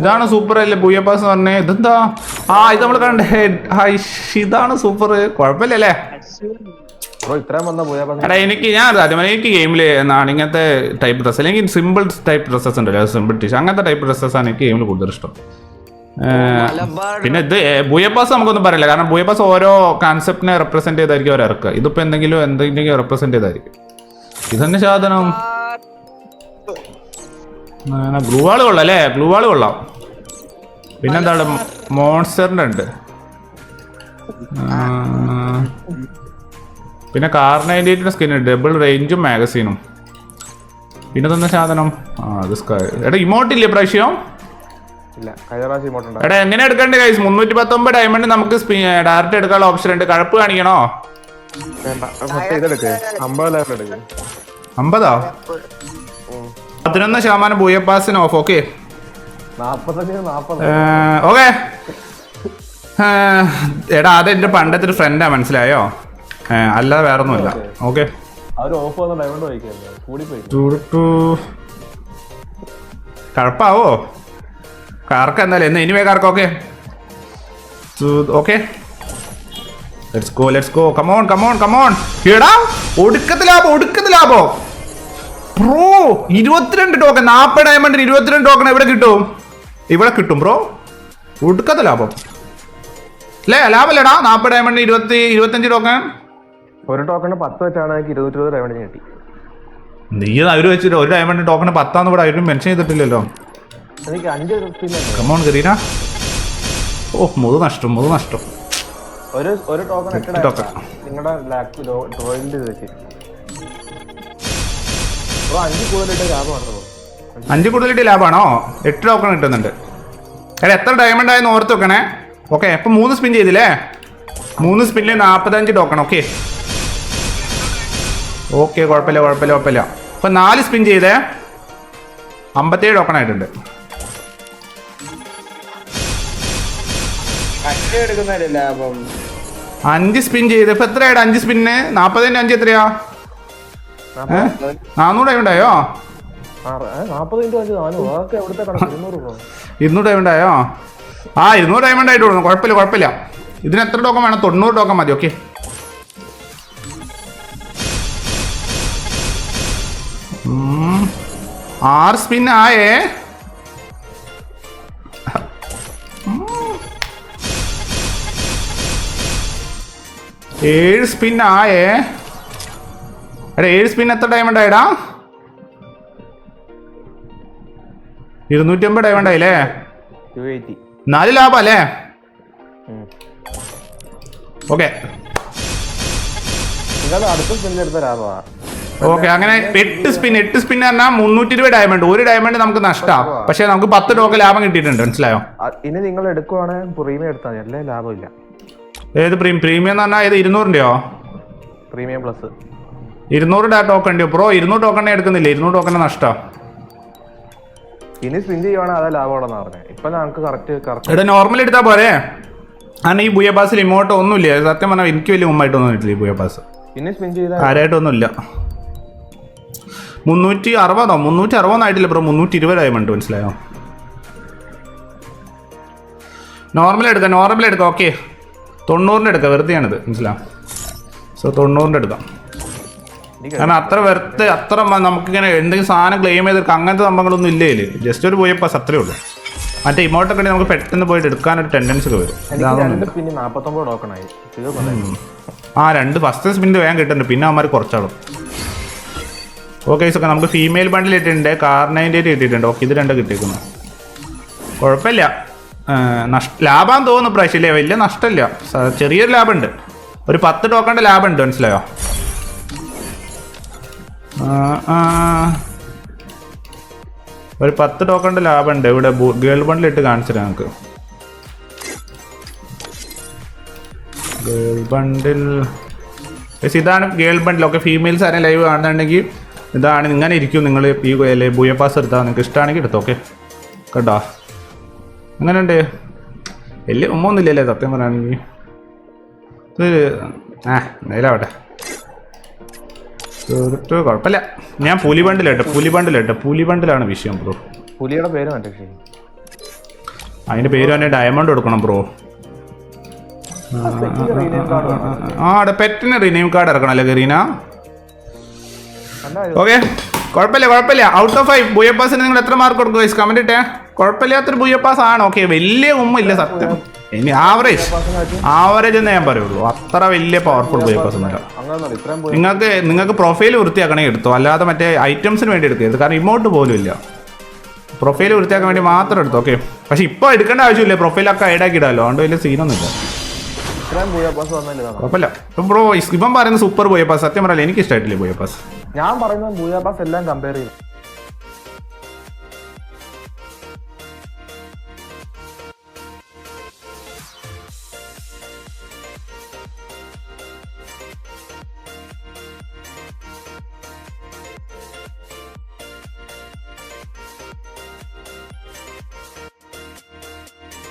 ഇതാണ് സൂപ്പർ അല്ലേ? ബൂയപ്പാസ് എന്ന് പറഞ്ഞേ. ഇതെന്താ? ആ ഇത് നമ്മൾ കണ്ടേ. ഇതാണ് സൂപ്പർ കുഴപ്പമില്ലല്ലേ എടാ എനിക്ക് ഞാൻ ആദ്യം എനിക്ക് ഗെയിമിൽ എന്നാണ് ഇങ്ങനത്തെ ടൈപ്പ് ഡ്രസ്സ് അല്ലെങ്കിൽ സിമ്പിൾ ടൈപ്പ് ഡ്രസ്സസ് ഉണ്ടല്ലോ. സിമ്പിൾ ടീഷ് അങ്ങനത്തെ ടൈപ്പ് ഡ്രസ്സസ് ആണ് എനിക്ക് ഗെയിമിൽ കൂടുതൽ ഇഷ്ടം. പിന്നെ ഇത് ബുയപ്പാസ് നമുക്കൊന്നും പറയില്ല. കാരണം ബുയപ്പാസ് ഓരോ കോൺസെപ്റ്റിനെ റെപ്രസെന്റ് ചെയ്തായിരിക്കും അവർ ഇറക്കുക ഇതിപ്പോ എന്തെങ്കിലും എന്തെങ്കിലും റെപ്രസെന്റ് ചെയ്തായിരിക്കും. ഇതെന്നെ സാധനം? ഗ്ലൂ വാൾ കൊള്ളാം അല്ലേ? ബ്ലൂ വാൾ കൊള്ളാം. പിന്നെന്താ മോൺസ്റ്ററിന്റെ ഉണ്ട്. പിന്നെ കാർ നയന്റി എയ്റ്റിന്റെ സ്കിൻ ഡബിൾ റേഞ്ചും മാഗസീനും പിന്നെ തന്ന സാധനം? ആ അത് സ്കൈ എടാ ഇമോട്ട് ഇല്ലേ പ്രാവശ്യം എടാ എങ്ങനെ എടുക്കണ്ടേ കൈസ് മുന്നൂറ്റി പത്തൊമ്പത് ഡയമണ്ട് നമുക്ക് ഡയറക്റ്റ് എടുക്കാനുള്ള ഓപ്ഷൻ ഉണ്ട്. കഴപ്പ് കാണിക്കണോ? അമ്പത് പതിനൊന്ന് ശതമാനം ബൂയപ്പാസിന് ഓഫ് ഓക്കെ ഓക്കെ എടാ അത് എന്റെ പണ്ടത്തെ ഒരു ഫ്രണ്ടാ മനസ്സിലായോ അല്ലാതെ വേറെ ഒന്നുമില്ല ഓക്കെ കഴപ്പാവോ കാർക്ക് എന്നാലും എന്ന് എനിവേ കാർക്ക് okay okay let's go let's go come on come on come on എടാ ഒടുക്കത്തിലാപോ ലാഭം ഒടുക്കത്ത് ലാഭം ബ്രോ ഇരുപത്തിരണ്ട് ടോക്കൺ നാൽപ്പത് ഡയമണ്ടിന് ഇരുപത്തിരണ്ട് ടോക്കൺ എവിടെ കിട്ടും? ഇവിടെ കിട്ടും ബ്രോ ഒടുക്കത്തെ ലാഭം. അല്ലേ ലാഭമല്ലേടാ നാൽപ്പത് ഡയമണ്ടിന് ഇരുപത്തി ഇരുപത്തഞ്ച് ടോക്കൺ ഒരു ടോക്കണ് പത്ത് വെച്ചാണ് എനിക്ക് ഇരുപത്തി ഇരുപത് ഡയമണ്ട് കിട്ടി. നീ അവർ വെച്ചിട്ട് ഒരു ഡയമണ്ട് ടോക്കൺ പത്താന്ന് ഇവിടെ അവരും മെൻഷൻ ചെയ്തിട്ടില്ലല്ലോ. എനിക്ക് അഞ്ച് പിന്നെ കമോൺ കരീന ഓ മുതു നഷ്ടം മുതു നഷ്ടം. ഒരു ഒരു ടോക്കൺ ടോക്കൺ നിങ്ങളുടെ ലാക്ക് ഡ്രോയിന്റെ ഇത് വെച്ച്. അഞ്ച് കൂടുതലിട്ട് ലാഭമാണ്? അഞ്ച് കൂടുതലിട്ട് ലാഭമാണോ? എട്ട് ടോക്കൺ കിട്ടുന്നുണ്ട്. എടാ എത്ര ഡയമണ്ട് ആയെന്ന് ഓർത്ത് വെക്കണേ. ഓക്കെ അപ്പം മൂന്ന് സ്പിൻ ചെയ്തില്ലേ? മൂന്ന് സ്പിന്നിൽ നാൽപ്പത്തഞ്ച് ടോക്കൺ ഓക്കെ. ഓക്കെ കുഴപ്പമില്ല കുഴപ്പമില്ല കുഴപ്പമില്ല. അപ്പൊ നാല് സ്പിൻ ചെയ്തേ അമ്പത്തേഴ് ടോക്കൺ ആയിട്ടുണ്ട്. അഞ്ച് സ്പിൻ ചെയ്ത് ഇപ്പൊ എത്രയായിട്ട് അഞ്ച് സ്പിന്നിന് നാൽപ്പതിന്റെ അഞ്ച് എത്രയാ? എവിടുത്തെ ഉണ്ടായോ ഇരുന്നൂറ് ഡയമണ്ട് ആയോ ആ ഇരുന്നൂറ് ഡയമണ്ട് ആയിട്ട് കൊടുക്കുന്നു. കുഴപ്പമില്ല കുഴപ്പമില്ല. ഇതിന് എത്ര ടോക്കൺ വേണം? തൊണ്ണൂറ് ടോക്കൺ മതി ഓക്കെ ആറ് സ്പിൻ ആയേ? ഏഴ് സ്പിൻ ആയേ? എടാ ഏഴ് സ്പിൻ എത്ര ഡയമണ്ട് ആയിടാ? ഇരുന്നൂറ്റി അമ്പത് ഡയമണ്ട് ആയില്ലേ നാല് ലാഭം അല്ലേ? ഓക്കെ ഓക്കെ അങ്ങനെ എട്ട് സ്പിൻ എട്ട് സ്പിൻ പറഞ്ഞാൽ മുന്നൂറ്റി ഇരുപത് ഡയമണ്ട് ഒരു ഡയമണ്ട് നമുക്ക് നഷ്ടമാണ് പക്ഷെ നമുക്ക് പത്ത് ടോക്ക് ലാഭം കിട്ടിയിട്ടുണ്ട് മനസ്സിലായോ? ഇനി നിങ്ങൾ എടുക്കുവാണെങ്കിൽ പ്രീമിയം എടുത്താൽ അല്ലേ ലാഭമില്ല. ഏത് പ്രീമിയം പ്രീമിയം എന്ന് പറഞ്ഞാൽ ഏത് ഇരുന്നൂറിന്റെയോ പ്രീമിയം പ്ലസ് ഇരുന്നൂറ് ഡാ ടോക്കൺ ഉണ്ട് ബ്രോ ഇരുന്നൂറ് ടോക്കണേ എടുക്കുന്നില്ല? ഇരുന്നൂറ് ടോക്കണേ നഷ്ടം. ഇനി സ്പിൻ ചെയ്യുവാണെങ്കിൽ അതാ ലാഭമാണെന്ന് പറഞ്ഞത് ഇപ്പൊ നമുക്ക് കറക്റ്റ് കറക്റ്റ് എടാ നോർമൽ എടുത്താ പോരെ? കാരണം ഈ ബുയ പാസിൽ ഇമോട്ടോ ഒന്നുമില്ല. സത്യം പറഞ്ഞാൽ എനിക്ക് വലിയ മുമ്പായിട്ടൊന്നും ഇട്ടില്ല ഈ ബുയ പാസ് ഇനി സ്പിൻ ചെയ്താൽ ആരായിട്ടൊന്നുമില്ല. മുന്നൂറ്റി അറുപതോ? മുന്നൂറ്റി അറുപതായിട്ടില്ല ബ്രോ മുന്നൂറ്റി ഇരുപതായുമുണ്ട് മനസ്സിലായോ? നോർമൽ എടുക്കാം നോർമൽ എടുക്കാം ഓക്കെ തൊണ്ണൂറിന്റെ എടുക്കാം വെറുതെയാണിത്. മനസ്സിലാവും സോ തൊണ്ണൂറിന്റെ എടുക്കാം. കാരണം അത്ര വെറുതെ അത്ര നമുക്കിങ്ങനെ എന്തെങ്കിലും സാധനം ക്ലെയിം ചെയ്തെടുക്കാം അങ്ങനത്തെ സംഭവങ്ങളൊന്നും ഇല്ലേ ജസ്റ്റ് ഒരു പോയപ്പോൾ അത്രേ ഉള്ളൂ. മറ്റേ ഇമോട്ടൊക്കെ നമുക്ക് പെട്ടെന്ന് പോയിട്ട് എടുക്കാൻ ഒരു ടെൻഡൻസി ഒക്കെ വരും. ആ രണ്ട് ഫസ്റ്റ് സ്പിന്റെ വേഗം കിട്ടുന്നുണ്ട്. പിന്നെ അവന്മാർ കുറച്ചാളും. ഓക്കെ ഒക്കെ നമുക്ക് ഫീമെയിൽ ബണ്ടിൽ ഇട്ടിട്ടുണ്ട്. കാർ ഇട്ടിട്ടുണ്ട്. ഓക്കെ ഇത് രണ്ട് കിട്ടിയിരിക്കുന്നു കുഴപ്പമില്ല. നഷ്ട ലാഭം തോന്നുന്നു പ്രാവശ്യം ഇല്ലേ? വലിയ നഷ്ടമില്ല. ചെറിയൊരു ലാഭമുണ്ട് ഒരു പത്ത് ടോക്കണിന്റെ ലാഭമുണ്ട് മനസ്സിലായോ. ഒരു പത്ത് ടോക്കണിന്റെ ലാഭമുണ്ട്. ഇവിടെ ഗേൾ ബണ്ടിൽ ഇട്ട് കാണിച്ചു തരാം നമുക്ക്. ഗേൾ ബണ്ടിൽ ഇതാണ് ഗേൾ ബണ്ടിൽ ഒക്കെ ഫീമെയിൽസ് ആരെയും ലൈവ് കാണുന്നുണ്ടെങ്കിൽ ഇതാണ് ഇങ്ങനെ ഇരിക്കും നിങ്ങൾ ഈ ബൂയ പാസ് എടുത്താൽ നിങ്ങൾക്ക് ഇഷ്ടമാണെങ്കിൽ എടുത്തോ ഓക്കെ കേട്ടോ എങ്ങനെയുണ്ട്? വലിയ ഉമ്മൊന്നുമില്ലല്ലേ സത്യം പറയുകയാണെങ്കിൽ ഇത് ആ നേരാവട്ടെ തീർത്ത് കുഴപ്പമില്ല. ഞാൻ പുലി ബണ്ടിലിട്ടെ പുലി ബണ്ടിലിട്ടെ പുലി ബണ്ടിലാണ് വിഷയം ബ്രോ. പുലിയുടെ പേര് അതിന്റെ പേര് തന്നെ ഡയമണ്ട് കൊടുക്കണം ബ്രോ. ആ അവിടെ പെറ്റിന് റിനെയിം കാർഡ് ഇറക്കണം അല്ലേ ഇത്? ഓക്കെ കുഴപ്പമില്ല കുഴപ്പമില്ല. ഔട്ട് ഓഫ് ഫൈവ് ബുയപ്പാസിന് നിങ്ങൾ എത്ര മാർക്ക് കൊടുക്കും കമന്റ് ഇട്ടേ. കുഴപ്പമില്ലാത്തൊരു ബുയപ്പാസ് ആണ് ഓക്കെ വലിയ ഉമ്മ ഇല്ല സത്യം. ഇനി ആവറേജ് ആവറേജ് എന്നേ ഞാൻ പറയുള്ളൂ. അത്ര വലിയ പവർഫുൾ ബുയപ്പാസ് ഒന്നുമില്ല നിങ്ങൾക്ക് നിങ്ങൾക്ക് പ്രൊഫൈൽ വൃത്തിയാക്കണമെങ്കിൽ എടുത്തോ. അല്ലാതെ മറ്റേ ഐറ്റംസിന് വേണ്ടി എടുക്കരുത് കാരണം ഇമോട്ട് പോലും ഇല്ല. പ്രൊഫൈൽ വൃത്തിയാക്കാൻ വേണ്ടി മാത്രം എടുത്തു ഓക്കെ പക്ഷെ ഇപ്പോൾ എടുക്കേണ്ട ആവശ്യമില്ല. പ്രൊഫൈലൊക്കെ ഐഡാക്കി ഇടാലോ. അതുകൊണ്ട് വലിയ വന്നില്ല ഇതാണ്. കുഴപ്പമില്ല. ഇപ്പം ബ്രോ ഇവൻ പറയുന്ന സൂപ്പർ ബോയപ്പാസ് സത്യം പറയാലോ എനിക്ക് ഇഷ്ടമായിട്ടില്ല ബോയപ്പാസ് ഞാൻ പറയുന്നത് ബൂയാ പാസ് എല്ലാം കമ്പയർ ചെയ്തു